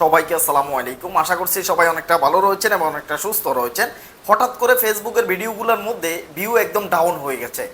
সবাইকে আসসালামু আলাইকুম। আশা করছি সবাই অনেকটা ভালো রয়েছেন এবং অনেকটা সুস্থ রয়েছেন। হঠাৎ করে ফেসবুকের ভিডিওগুলোর মধ্যে ভিউ একদম ডাউন হয়ে গেছে।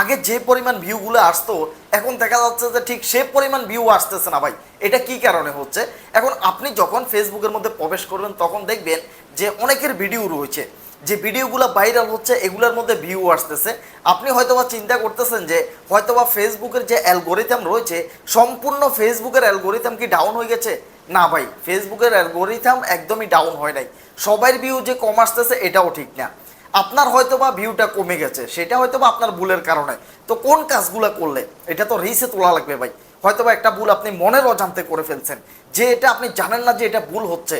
আগে যে পরিমাণ ভিউগুলো আসতো, এখন দেখা যাচ্ছে যে ঠিক সে পরিমাণ ভিউ আসতেছে না ভাই। এটা কি কারণে হচ্ছে? এখন আপনি যখন ফেসবুকের মধ্যে প্রবেশ করবেন তখন দেখবেন যে অনেকের ভিডিও রয়েছে। যে ভিডিওগুলো ভাইরাল হচ্ছে, এগুলোর মধ্যে ভিউ আসতেছে। আপনি হয়তোবা চিন্তা করতেছেন যে, হয়তোবা ফেসবুকের যে অ্যালগোরিথাম রয়েছে, সম্পূর্ণ ফেসবুকের অ্যালগোরিথাম কি ডাউন হয়ে গেছে? না ভাই ফেসবুকের অ্যালগোরিথাম একদমই ডাউন হয় নাই। সবার ভিউ যে কম আসতেছে, এটাও ঠিক না। আপনার হয়তোবা ভিউটা কমে গেছে, সেটা হয়তো বা আপনার ভুলের কারণে। তো কোন কাজগুলো করলে? এটা তো রিসে তোলা লাগবে ভাই। হয়তোবা একটা ভুল আপনি মনের অজান্তে করে ফেলছেন, যে এটা আপনি জানেন না যে এটা ভুল হচ্ছে।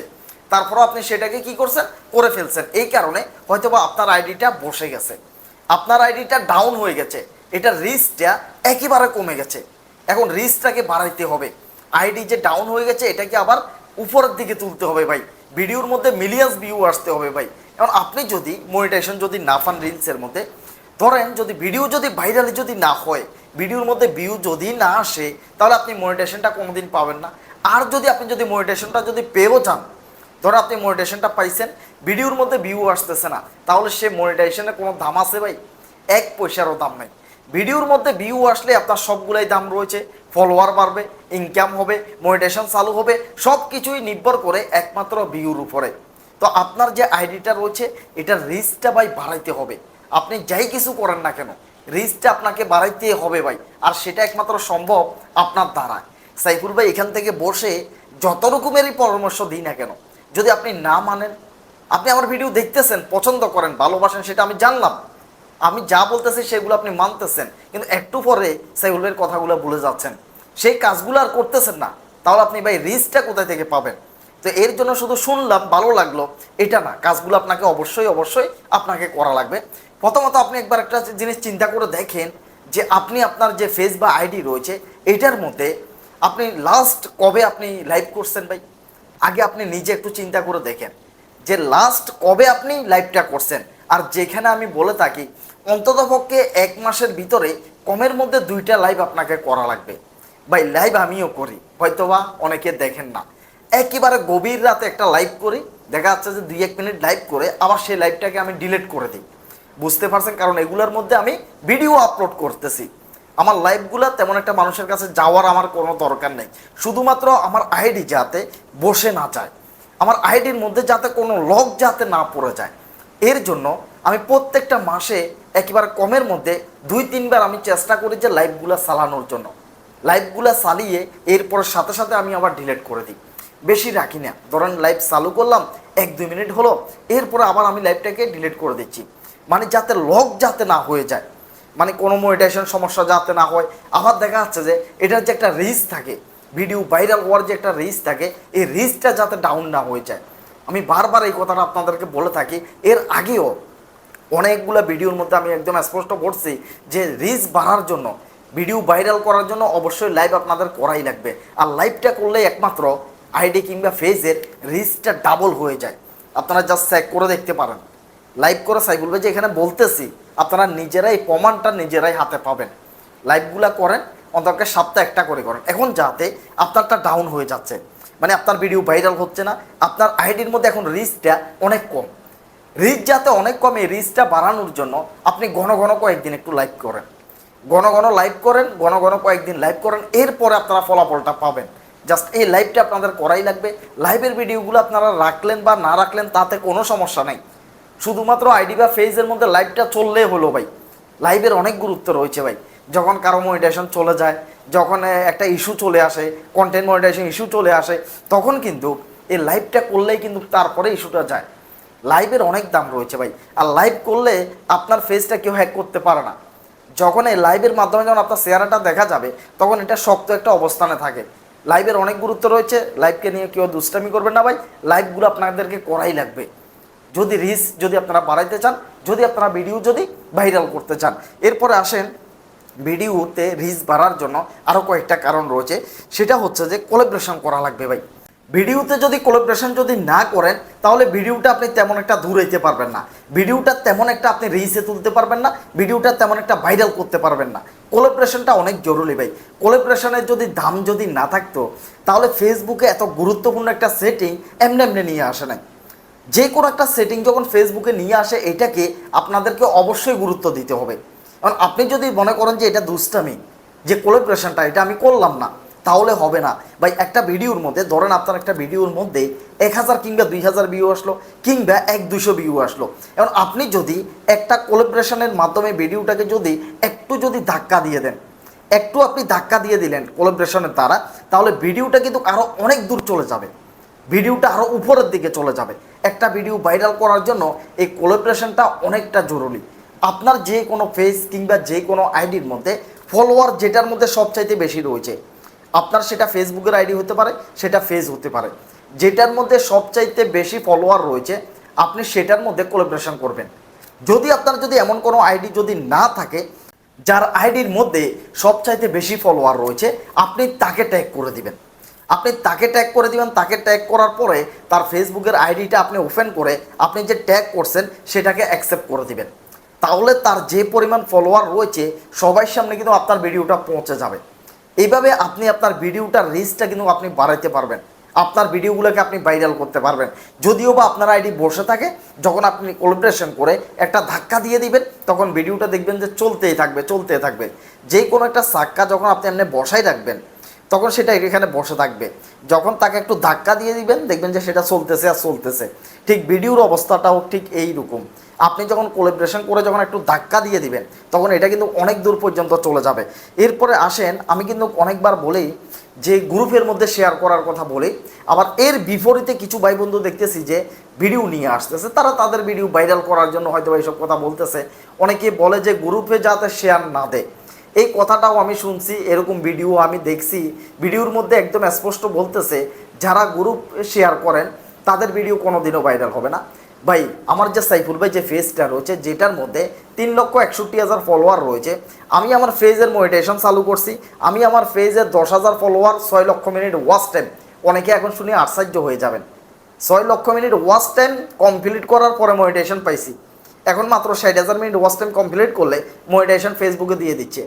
তারপরও আপনি সেটাকে কি করছেন? করে ফেলছেন। এই কারণে হয়তোবা আপনার আইডিটা বসে গেছে। আপনার আইডিটা ডাউন হয়ে গেছে। এটার রিস্কটা একেবারে কমে গেছে। এখন রিস্কটাকে বাড়াইতে হবে। আইডি যে ডাউন হয়ে গেছে, এটাকে আবার উপরের দিকে তুলতে হবে ভাই। ভিডিওর মধ্যে মিলিয়ন্স ভিউ আসতে হবে ভাই। এখন আপনি যদি মনিটাইজেশন যদি না পান রিলসের মধ্যে, ধরেন যদি ভিডিও যদি ভাইরালি যদি না হয় ভিডিওর মধ্যে ভিউ যদি না আসে, তাহলে আপনি মনিটাইজেশনটা কোনোদিন পাবেন না। আর যদি আপনি যদি মনিটাইজেশনটা যদি পেয়েও যান, ধরো আপনি মনিটাইজেশনটা পাইছেন ভিডিওর মধ্যে ভিউ আসতেছে না, তাহলে সে মনিটাইজেশনের কোনো দাম আছে ভাই? এক পয়সারও দাম নাই। ভিডিওর মধ্যে ভিউ আসলে আপনার সবগুলাই দাম রয়েছে ফলোয়ার বাড়বে ইনকাম হবে মনিটাইজেশন চালু হবে সব কিছুই নির্ভর করে একমাত্র ভিউর উপরে। তো আপনার যে আইডিটা রয়েছে এটার রিস্কটা ভাই বাড়াইতে হবে। আপনি যাই কিছু করেন না কেন রিস্কটা আপনাকে বাড়াইতে হবে ভাই, আর সেটা একমাত্র সম্ভব আপনার দ্বারা সাইফুল ভাই এখান থেকে বসে যত রকমেরই পরামর্শ দিই না কেন, যদি আপনি না মানেন, আপনি আমার ভিডিও দেখতেছেন, পছন্দ করেন, ভালোবাসেন, সেটা আমি জানলাম। আমি যা বলতেছি সেগুলো আপনি মানতেছেন, কিন্তু একটু পরে সাইফুল ভাইয়ের কথাগুলো ভুলে যাচ্ছেন। সেই কাজগুলো আর করতেছেন না। তাহলে আপনি ভাই রিস্কটা কোথায় থেকে পাবেন? তো এর জন্য শুধু শুনলাম, ভালো লাগল, এটা না। কাজগুলো আপনাকে অবশ্যই অবশ্যই আপনাকে করা লাগবে। প্রথমত আপনি একবার একটা জিনিস চিন্তা করে দেখেন যে আপনি আপনার যে ফেস বা আইডি রয়েছে, এটার মধ্যে আপনি লাস্ট কবে আপনি লাইভ করছেন ভাই? আগে আপনি নিজে একটু চিন্তা করে দেখেন যে লাস্ট কবে আপনি লাইভটা করছেন। আর যেখানে আমি বলে থাকি, অন্ততপক্ষে এক মাসের ভিতরে কমের মধ্যে দুইটা লাইভ আপনাকে করা লাগবে। ভাই লাইভ আমিও করি। হয়তোবা অনেকে দেখেন না। একেবারে গভীর রাতে একটা লাইভ করি। দেখা যাচ্ছে যে দুই এক মিনিট লাইভ করে আবার সেই লাইভটাকে আমি ডিলিট করে দিই। বুঝতে পারছেন? কারণ এগুলোর মধ্যে আমি ভিডিও আপলোড করতেছি। আমার লাইভগুলো তেমন একটা মানুষের কাছে যাওয়ার আমার কোনো দরকার নেই। শুধুমাত্র আমার আইডি যাতে বসে না যায়। আমার আইডির মধ্যে যাতে কোনো লক যাতে না পড়ে যায়। এর জন্য আমি প্রত্যেকটা মাসে একেবারে কমের মধ্যে দুই তিনবার আমি চেষ্টা করি যে লাইভগুলো চালানোর জন্য। লাইভগুলো চালিয়ে এরপর সাথে সাথে আমি আবার ডিলেট করে দিই। বেশি রাখি না। ধরেন লাইভ চালু করলাম, এক দুই মিনিট হলো, এরপরে আবার আমি লাইভটাকে ডিলিট করে দিচ্ছি। মানে যাতে লক যাতে না হয়ে যায়। মানে কোনো মনিটাইজেশন সমস্যা যাতে না হয়। আবার দেখা যাচ্ছে যে এটার যে একটা রিস্ক থাকে ভিডিও ভাইরাল হওয়ার যে একটা রিস্ক থাকে, এই রিস্কটা যাতে ডাউন না হয়ে যায়। আমি বারবার এই কথাটা আপনাদেরকে বলে থাকি। এর আগেও অনেকগুলো ভিডিওর মধ্যে আমি একদম স্পষ্ট বলছি যে রিস্ক বাড়ার জন্য ভিডিও ভাইরাল করার জন্য অবশ্যই লাইভ আপনাদের করাই লাগবে। আর লাইভটা করলে একমাত্র আইডি কিংবা ফেজের রিস্কটা ডাবল হয়ে যায়। আপনারা জাস্ট চেক করে দেখতে পারেন। লাইভ করে সাই বলবে যে এখানে বলতেছি, আপনারা নিজেরাই প্রমাণটা নিজেরাই হাতে পাবেন। লাইভগুলা করেন অন্তকে সপ্তাহে একটা করে করেন। এখন যাতে আপনারটা ডাউন হয়ে যাচ্ছে। মানে আপনার ভিডিও ভাইরাল হচ্ছে না, আপনার আইডির মধ্যে এখন রিস্কটা অনেক কম। রিচ যাতে অনেক কম রিচটা বাড়ানোর জন্য আপনি ঘন ঘন কয়েকদিন একটু লাইভ করেন। ঘন ঘন লাইভ করেন ঘন ঘন কয়েকদিন লাইভ করেন, এরপরে আপনারা ফলাফলটা পাবেন। জাস্ট এই লাইভটা আপনাদের করাই লাগবে। লাইভের ভিডিওগুলো আপনারা রাখলেন বা না রাখলেন, তাতে কোনো সমস্যা নেই। শুধুমাত্র আইডি বা ফেজের মধ্যে লাইভটা চললে হলো ভাই। লাইভের অনেক গুরুত্ব রয়েছে ভাই। যখন কারও মনিটাইজেশন চলে যায়, যখন একটা ইস্যু চলে আসে কন্টেন্ট মনিটাইজেশন ইস্যু চলে আসে, তখন কিন্তু এই লাইভটা করলেই কিন্তু তারপরে ইস্যুটা যায়। লাইভের অনেক দাম রয়েছে ভাই। আর লাইভ করলে আপনার ফেসটা কেউ হ্যাক করতে পারে না। যখন এই লাইভের মাধ্যমে যখন আপনার চেহারাটা দেখা যাবে, তখন এটা শক্ত একটা অবস্থানে থাকে। লাইভের অনেক গুরুত্ব রয়েছে লাইভকে নিয়ে কেউ দুষ্টামি করবেন না ভাই লাইভগুলো আপনাদেরকে করাই লাগবে। যদি রিস যদি আপনারা বাড়াইতে চান, যদি আপনারা ভিডিও যদি ভাইরাল করতে চান। এরপরে আসেন ভিডিওতে রিচ বাড়ার জন্য আরও কয়েকটা কারণ রয়েছে। সেটা হচ্ছে যে কোলাবরেশন করা লাগবে ভাই। ভিডিওতে যদি কোলাবরেশন যদি না করেন, তাহলে ভিডিওটা আপনি তেমন একটা দূর হইতে পারবেন না। ভিডিওটা তেমন একটা আপনি রিসে তুলতে পারবেন না, ভিডিওটা তেমন একটা ভাইরাল করতে পারবেন না। কোলাবরেশনটা অনেক জরুরি ভাই। কোলাবরেশনের যদি দাম যদি না থাকতো, তাহলে ফেসবুকে এত গুরুত্বপূর্ণ একটা সেটিং এমনি এমনি নিয়ে আসে নাই। যে কোনো একটা সেটিং যখন ফেসবুকে নিয়ে আসে, এটাকে আপনাদেরকে অবশ্যই গুরুত্ব দিতে হবে। কারণ আপনি যদি মনে করেন যে এটা দুষ্টামি, যে কোলাবরেশনটা এটা আমি করলাম না তাহলে হবে না। ভাই, একটা ভিডিওর মধ্যে, ধরেন আপনার একটা ভিডিওর মধ্যে এক হাজার কিংবা দুই হাজার ভিউ আসলো, কিংবা এক দুশো ভিউ আসলো। এখন আপনি যদি একটা কোলাবরেশনের মাধ্যমে ভিডিওটাকে যদি একটু যদি ধাক্কা দিয়ে দেন, একটু আপনি ধাক্কা দিয়ে দিলেন কোলাবরেশনের দ্বারা, তাহলে ভিডিওটা কিন্তু আরও অনেক দূর চলে যাবে। ভিডিওটা আরও উপরের দিকে চলে যাবে। একটা ভিডিও ভাইরাল করার জন্য এই কোলাবরেশনটা অনেকটা জরুরি। আপনার যে কোনো ফেস কিংবা যে কোনো আইডির মধ্যে ফলোয়ার যেটার মধ্যে সবচাইতে বেশি রয়েছে আপনার সেটা ফেসবুকের আইডি হতে পারে, সেটা ফেজ হতে পারে। যেটার মধ্যে সবচাইতে বেশি ফলোয়ার রয়েছে, আপনি সেটার মধ্যে কোলাবরেশন করবেন। যদি আপনার যদি এমন কোনো আইডি যদি না থাকে, যার আইডির মধ্যে সবচাইতে বেশি ফলোয়ার রয়েছে, আপনি তাকে ট্যাগ করে দিবেন। আপনি তাকে ট্যাগ করে দিবেন, তাকে ট্যাগ করার পরে তার ফেসবুকের আইডিটা আপনি ওপেন করে আপনি যে ট্যাগ করছেন, সেটাকে অ্যাকসেপ্ট করে দিবেন। তাহলে তার যে পরিমাণ ফলোয়ার রয়েছে সবার সামনে কিন্তু আপনার ভিডিওটা পৌঁছে যাবে। এইভাবে আপনি আপনার ভিডিওটার রিচটা কিন্তু আপনি বাড়াইতে পারবেন। আপনার ভিডিওগুলোকে আপনি ভাইরাল করতে পারবেন। যদিও বা আপনার আইডি বসে থাকে, যখন আপনি কোলাবরেশন করে একটা ধাক্কা দিয়ে দিবেন, তখন ভিডিওটা দেখবেন যে চলতেই থাকবে চলতেই থাকবে। যে কোনো একটা সাক্কা যখন আপনি এমনি বসাই রাখবেন, তখন সেটা এখানে বসে থাকবে। যখন তাকে একটু ধাক্কা দিয়ে দিবেন, দেখবেন যে সেটা চলতেছে আর চলতেছে। ঠিক ভিডিওর অবস্থাটাও ঠিক এই রকম আপনি যখন কোলাবরেশন করে যখন একটু ধাক্কা দিয়ে দিবেন, তখন এটা কিন্তু অনেক দূর পর্যন্ত চলে যাবে। এরপরে আসেন, আমি কিন্তু অনেকবার বলি, যে গ্রুপের মধ্যে শেয়ার করার কথা বলি, আবার এর বিপরীতে কিছু ভাই বন্ধু দেখতেছি যে ভিডিও নিয়ে আসতেছে, তারা তাদের ভিডিও ভাইরাল করার জন্য হয়তো এইসব কথা বলতেছে। অনেকে বলে যে গ্রুপে যাতে শেয়ার না দেয়। এই কথাটাও আমি শুনছি, এরকম ভিডিও আমি দেখছি। ভিডিওর মধ্যে একদম স্পষ্ট বলতেছে, যারা গ্রুপ শেয়ার করেন, তাদের ভিডিও কোনোদিনও ভাইরাল হবে না। ভাই, আমার যে সাইফুল ভাই যে ফেজটা রয়েছে, যেটার মধ্যে তিন লক্ষ একষট্টি হাজার ফলোয়ার রয়েছে, আমি আমার ফেজের মোটিভেশন চালু করছি। আমি আমার ফেজের দশ হাজার ফলোয়ার ছয় লক্ষ মিনিট ওয়াচ টাইম অনেকে এখন শুনে আশ্চর্য হয়ে যাবেন। ছয় লক্ষ মিনিট ওয়াচ টাইম কমপ্লিট করার পরে মোটিভেশন পাইছি। এখন মাত্র ষাট হাজার মিনিট ওয়াচ টাইম কমপ্লিট করলে মোটিভেশন ফেসবুকে দিয়ে দিচ্ছে।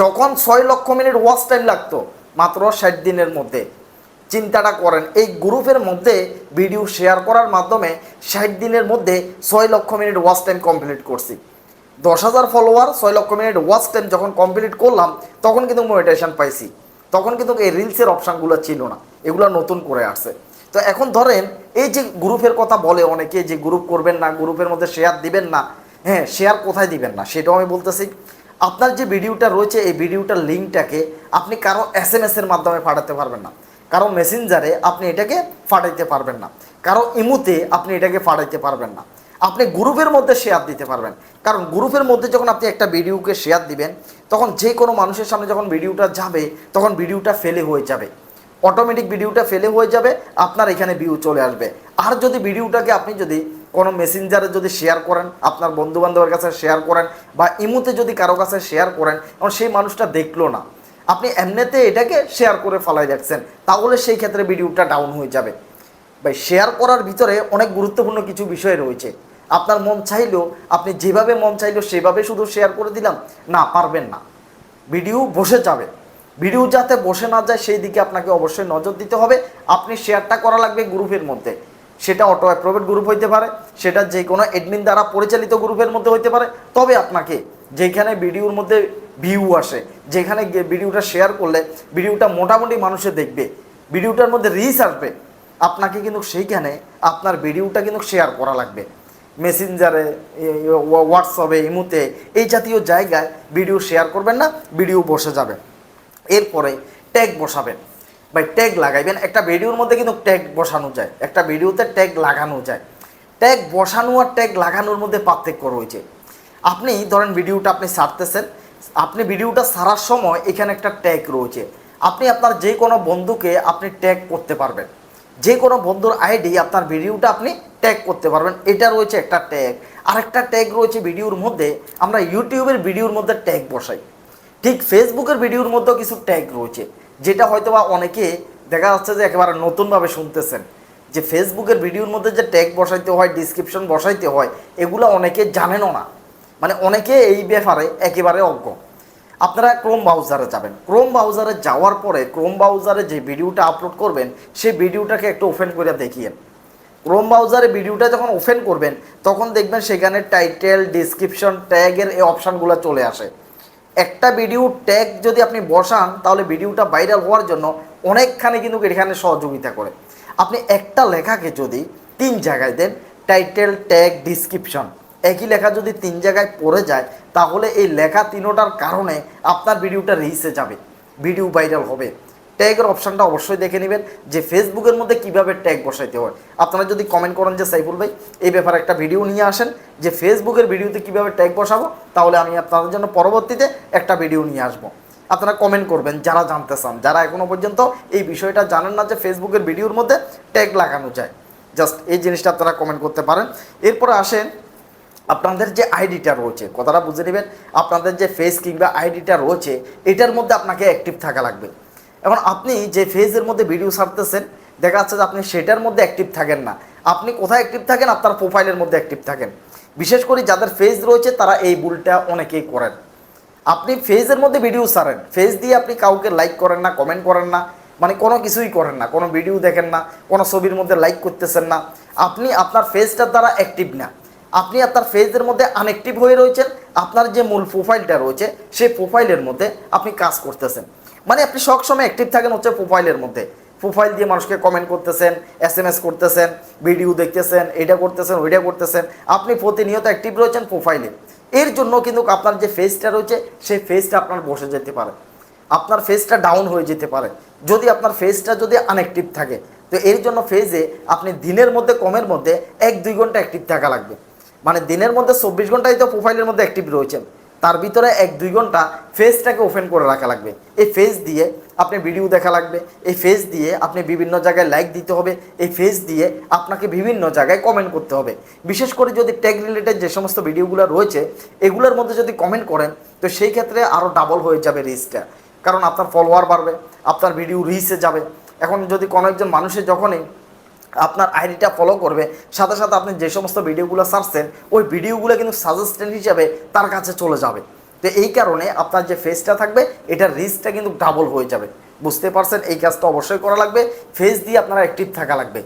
যখন ছয় লক্ষ মিনিট ওয়াচ টাইম লাগতো, মাত্র ষাট দিনের মধ্যে। চিন্তাটা করেন। এই গ্রুপের মধ্যে ভিডিও শেয়ার করার মাধ্যমে ষাট দিনের মধ্যে ছয় লক্ষ মিনিট ওয়াচ টাইম কমপ্লিট করছি। দশ হাজার ফলোয়ার ছয় লক্ষ মিনিট ওয়াচ টাইম যখন কমপ্লিট করলাম, তখন কিন্তু মোটিভেশন পাইছি। তখন কিন্তু এই রিলসের অপশানগুলো ছিল না। এগুলো নতুন করে আসছে। তো এখন ধরেন, এই যে গ্রুপের কথা বলে অনেকে যে গ্রুপ করবেন না, গ্রুপের মধ্যে শেয়ার দিবেন না হ্যাঁ শেয়ার কোথায় দিবেন না, সেটাও আমি বলতেছি। আপনার যে ভিডিওটা রয়েছে, এই ভিডিওটার লিঙ্কটাকে আপনি কারও এস এম এর মাধ্যমে পাঠাতে পারবেন না। কারও মেসেঞ্জারে আপনি এটাকে ফাটাইতে পারবেন না। কারও ইমুতে আপনি এটাকে ফাটাইতে পারবেন না। আপনি গ্রুপের মধ্যে শেয়ার দিতে পারবেন। কারণ গ্রুপের মধ্যে যখন আপনি একটা ভিডিওকে শেয়ার দিবেন, তখন যে কোনো মানুষের সামনে যখন ভিডিওটা যাবে, তখন ভিডিওটা ফেলে হয়ে যাবে। অটোমেটিক ভিডিওটা ফেলে হয়ে যাবে, আপনার এখানে ভিউ চলে আসবে। আর যদি ভিডিওটাকে আপনি যদি কোনো মেসেঞ্জারে যদি শেয়ার করেন, আপনার বন্ধু বান্ধবের কাছে শেয়ার করেন, বা ইমুতে যদি কারও কাছে শেয়ার করেন, তখন সেই মানুষটা দেখল না। আপনি এমনিতে এটাকে শেয়ার করে ফালাই যাচ্ছেন তাহলে সেই ক্ষেত্রে ভিডিওটা ডাউন হয়ে যাবে। ভাই শেয়ার করার ভিতরে অনেক গুরুত্বপূর্ণ কিছু বিষয় রয়েছে। আপনার মন চাইলেও, আপনি যেভাবে মন চাইলেও সেভাবে শুধু শেয়ার করে দিলাম, না, পারবেন না। ভিডিও বসে যাবে। ভিডিও যাতে বসে না যায়, সেই দিকে আপনাকে অবশ্যই নজর দিতে হবে। আপনি শেয়ারটা করা লাগবে গ্রুপের মধ্যে। সেটা অটো অ্যাপ্রোভেট গ্রুপ হইতে পারে, সেটা যে কোনো এডমিন দ্বারা পরিচালিত গ্রুপের মধ্যে হইতে পারে। তবে আপনাকে যেখানে ভিডিওর মধ্যে ভিউ আসে, যেখানে ভিডিওটা শেয়ার করলে ভিডিওটা মোটামুটি মানুষে দেখবে, ভিডিওটার মধ্যে রিচ আসবে, আপনাকে কিন্তু সেইখানে আপনার ভিডিওটা কিন্তু শেয়ার করা লাগবে। মেসেঞ্জারে হোয়াটসঅ্যাপে ইমুতে এই জাতীয় জায়গায় ভিডিও শেয়ার করবেন না ভিডিও বসে যাবে। এরপরে ট্যাগ বসাবেন। ভাই ট্যাগ লাগাইবেন একটা ভিডিওর মধ্যে কিন্তু ট্যাগ বসানো যায়। একটা ভিডিওতে ট্যাগ লাগানো যায়। ট্যাগ বসানো আর ট্যাগ লাগানোর মধ্যে পার্থক্য রয়েছে। আপনি ধরেন ভিডিওটা আপনি ছাড়তেছেন। আপনি ভিডিওটা ছাড়ার সময় এখানে একটা ট্যাগ রয়েছে। আপনি আপনার যে কোনো বন্ধুকে আপনি ট্যাগ করতে পারবেন। যে কোনো বন্ধুর আইডি আপনার ভিডিওটা আপনি ট্যাগ করতে পারবেন। এটা রয়েছে একটা ট্যাগ আরেকটা ট্যাগ রয়েছে ভিডিওর মধ্যে। আমরা ইউটিউবের ভিডিওর মধ্যে ট্যাগ বসাই। ঠিক ফেসবুকের ভিডিওর মধ্যেও কিছু ট্যাগ রয়েছে। যেটা হয়তো বা অনেকে দেখা যাচ্ছে যে একেবারে নতুনভাবে শুনতেছেন। যে ফেসবুকের ভিডিওর মধ্যে যে ট্যাগ বসাইতে হয় ডিসক্রিপশন বসাইতে হয়, এগুলো অনেকে জানেনও না। মানে অনেকে এই ব্যাপারে একেবারে অজ্ঞ। আপনারা ক্রোম ব্রাউজারে যাবেন। ক্রোম ব্রাউজারে যাওয়ার পরে ক্রোম ব্রাউজারে যে ভিডিওটা আপলোড করবেন, সেই ভিডিওটাকে একটু ওপেন করে দেখিয়েন। ক্রোম ব্রাউজারে ভিডিওটা যখন ওপেন করবেন, তখন দেখবেন সেখানে টাইটেল ডিসক্রিপশন ট্যাগের এই অপশানগুলো চলে আসে। একটা ভিডিও ট্যাগ যদি আপনি বসান, তাহলে ভিডিওটা ভাইরাল হওয়ার জন্য অনেকখানি কিন্তু এখানে সহযোগিতা করে। আপনি একটা লেখাকে যদি তিন জায়গায় দেন টাইটেল ট্যাগ ডিসক্রিপশন একই লেখা যদি তিন জায়গায় পড়ে যায়, তাহলে এই লেখা তিনোটার কারণে আপনার ভিডিওটা রিসে যাবে ভিডিও ভাইরাল হবে। ট্যাগের অপশানটা অবশ্যই দেখে নেবেন যে ফেসবুকের মধ্যে কীভাবে ট্যাগ বসাইতে হয়। আপনারা যদি কমেন্ট করেন যে সাইফুল ভাই, এই ব্যাপারে একটা ভিডিও নিয়ে আসেন যে ফেসবুকের ভিডিওতে কীভাবে ট্যাগ বসাবো, তাহলে আমি আপনাদের জন্য পরবর্তীতে একটা ভিডিও নিয়ে আসব। আপনারা কমেন্ট করবেন, যারা জানতে চান, যারা এখনও পর্যন্ত এই বিষয়টা জানেন না যে ফেসবুকের ভিডিওর মধ্যে ট্যাগ লাগানো যায়। জাস্ট এই জিনিসটা আপনারা কমেন্ট করতে পারেন। এরপরে আসেন, আপনাদের যে আইডিটা রয়েছে, কথাটা বুঝে নেবেন, আপনাদের যে ফেস কিংবা আইডিটা রয়েছে, এটার মধ্যে আপনাকে অ্যাক্টিভ থাকা লাগবে। এখন আপনি যে ফেজের মধ্যে ভিডিও ছাড়তেছেন, দেখা যাচ্ছে যে আপনি সেটার মধ্যে অ্যাক্টিভ থাকেন না। আপনি কোথায় অ্যাক্টিভ থাকেন? আপনার প্রোফাইলের মধ্যে অ্যাক্টিভ থাকেন। বিশেষ করে যাদের ফেজ রয়েছে, তারা এই ভুলটা অনেকেই করেন। আপনি ফেজের মধ্যে ভিডিও ছাড়েন। ফেজ দিয়ে আপনি কাউকে লাইক করেন না কমেন্ট করেন না মানে কোনো কিছুই করেন না। কোনো ভিডিও দেখেন না, কোনো ছবির মধ্যে লাইক করতেছেন না। আপনি আপনার ফেজটার দ্বারা অ্যাক্টিভ না। আপনি আপনার ফেজের মধ্যে আনঅ্যাক্টিভ হয়ে রয়েছেন। আপনার যে মূল প্রোফাইলটা রয়েছে, সেই প্রোফাইলের মধ্যে আপনি কাজ করতেছেন। মানে আপনি সবসময় অ্যাক্টিভ থাকেন হচ্ছে প্রোফাইলের মধ্যে। প্রোফাইল দিয়ে মানুষকে কমেন্ট করতেছেন এস এম এস করতেছেন ভিডিও দেখতেছেন, এটা করতেছেন, ওইটা করতেছেন। আপনি প্রতিনিয়ত অ্যাক্টিভ রয়েছেন প্রোফাইলে এর জন্য কিন্তু আপনার যে ফেসটা রয়েছে, সেই ফেসটা আপনার বসে যেতে পারে। আপনার ফেসটা ডাউন হয়ে যেতে পারে। যদি আপনার ফেসটা যদি আনঅ্যাক্টিভ থাকে, তো এর জন্য ফেজে আপনি দিনের মধ্যে, কমের মধ্যে এক দুই ঘণ্টা অ্যাক্টিভ থাকা লাগবে। মানে দিনের মধ্যে চব্বিশ ঘন্টাই তো প্রোফাইলের মধ্যে অ্যাক্টিভ রয়েছেন। তার ভিতরে এক দুই ঘণ্টা ফেসটাকে ওপেন করে রাখা লাগবে। এই ফেস দিয়ে আপনি ভিডিও দেখা লাগবে, এই ফেস দিয়ে আপনি বিভিন্ন জায়গায় লাইক দিতে হবে, এই ফেস দিয়ে আপনাকে বিভিন্ন জায়গায় কমেন্ট করতে হবে। বিশেষ করে যদি ট্যাগ রিলেটেড যে সমস্ত ভিডিওগুলো রয়েছে, এগুলোর মধ্যে যদি কমেন্ট করেন, তো সেই ক্ষেত্রে আরও ডাবল হয়ে যাবে রিচটা কারণ আপনার ফলোয়ার বাড়বে, আপনার ভিডিও রিচে যাবে। এখন যদি কোনো একজন মানুষের যখনই আপনার আইডিটা ফলো করবে। সাথে সাথে আপনি যে সমস্ত ভিডিওগুলো সারছেন ওই ভিডিওগুলো কিন্তু সাজেস্টেন্ট হিসাবে তার কাছে চলে যাবে। তো এই কারণে আপনার যে ফেসটা থাকবে, এটার রিচটা কিন্তু ডাবল হয়ে যাবে। বুঝতে পারছেন? এই কাজটা অবশ্যই করা লাগবে। ফেস দিয়ে আপনারা অ্যাক্টিভ থাকা লাগবে।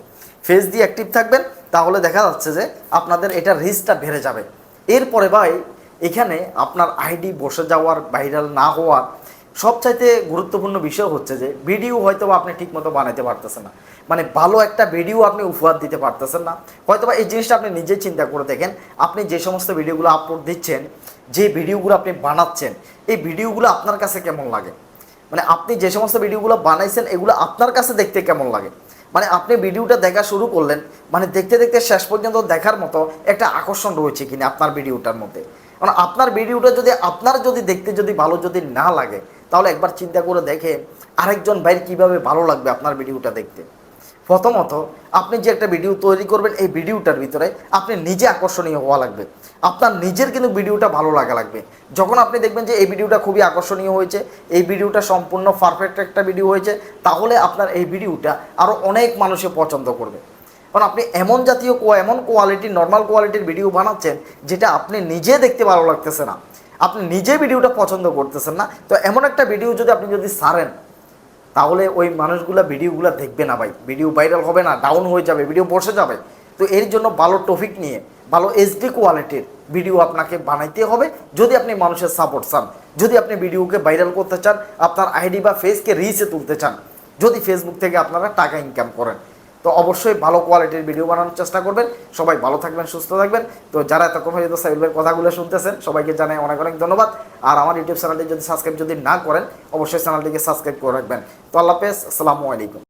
ফেস দিয়ে অ্যাক্টিভ থাকবেন, তাহলে দেখা যাচ্ছে যে আপনাদের এটা রিচটা বেড়ে যাবে। এরপরে ভাই, এখানে আপনার আইডি বসে যাওয়ার ভাইরাল না হওয়ার সবচাইতে গুরুত্বপূর্ণ বিষয় হচ্ছে যে ভিডিও হয়তো আপনি ঠিকমতো বানাইতে পারতেছেন না। মানে ভালো একটা ভিডিও আপনি উপহার দিতে পারতেছেন না। হয়তোবা এই জিনিসটা আপনি নিজে চিন্তা করে দেখেন, আপনি যে সমস্ত ভিডিওগুলো আপলোড দিচ্ছেন, যে ভিডিওগুলো আপনি বানাচ্ছেন, এই ভিডিওগুলো আপনার কাছে কেমন লাগে? মানে আপনি যে সমস্ত ভিডিওগুলো বানাইছেন, এগুলো আপনার কাছে দেখতে কেমন লাগে? মানে আপনি ভিডিওটা দেখা শুরু করলেন মানে দেখতে দেখতে শেষ পর্যন্ত দেখার মতো একটা আকর্ষণ রয়েছে কিনা আপনার ভিডিওটার মধ্যে। কারণ আপনার ভিডিওটা যদি, আপনার যদি দেখতে যদি ভালো যদি না লাগে তাহলে একবার চিন্তা করে দেখে আরেকজন ভাইয়ের কীভাবে ভালো লাগবে আপনার ভিডিওটা দেখতে। প্রথমত, আপনি যে একটা ভিডিও তৈরি করবেন, এই ভিডিওটার ভিতরে আপনি নিজে আকর্ষণীয় হওয়া লাগবে। আপনার নিজের কিন্তু ভিডিওটা ভালো লাগা লাগবে। যখন আপনি দেখবেন যে এই ভিডিওটা খুবই আকর্ষণীয় হয়েছে, এই ভিডিওটা সম্পূর্ণ পারফেক্ট একটা ভিডিও হয়েছে, তাহলে আপনার এই ভিডিওটা আরও অনেক মানুষে পছন্দ করবে। কারণ আপনি এমন জাতীয় এমন কোয়ালিটির নর্মাল কোয়ালিটির ভিডিও বানাচ্ছেন, যেটা আপনি নিজে দেখতে ভালো লাগতেছে না। আপনি নিজে ভিডিওটা পছন্দ করতেছেন না, তো এমন একটা ভিডিও যদি আপনি যদি সারেন, তাহলে ওই মানুষগুলো ভিডিওগুলো দেখবে না ভাই। ভিডিও ভাইরাল হবে না ডাউন হয়ে যাবে ভিডিও বসে যাবে। তো এর জন্য ভালো টপিক নিয়ে, ভালো এইচডি কোয়ালিটির ভিডিও আপনাকে বানাইতে হবে। যদি আপনি মানুষের সাপোর্ট চান, যদি আপনি ভিডিওকে ভাইরাল করতে চান, আপনার আইডি বা ফেসকে রিচে তুলতে চান, যদি ফেসবুক থেকে আপনারা টাকা ইনকাম করেন তো অবশ্যই ভালো কোয়ালিটির ভিডিও বানানোর চেষ্টা করবেন। সবাই ভালো থাকবেন, সুস্থ থাকবেন। তো যারা এতক্ষণ যদি সাইবের কথাগুলো শুনতেছেন, সবাইকে জানাই অনেক অনেক ধন্যবাদ। আর আমার ইউটিউব চ্যানেলটি যদি সাবস্ক্রাইব যদি না করেন, অবশ্যই চ্যানেলটিকে সাবস্ক্রাইব করে রাখবেন। তো আল্লাহ হাফেজ, আসসালামু আলাইকুম।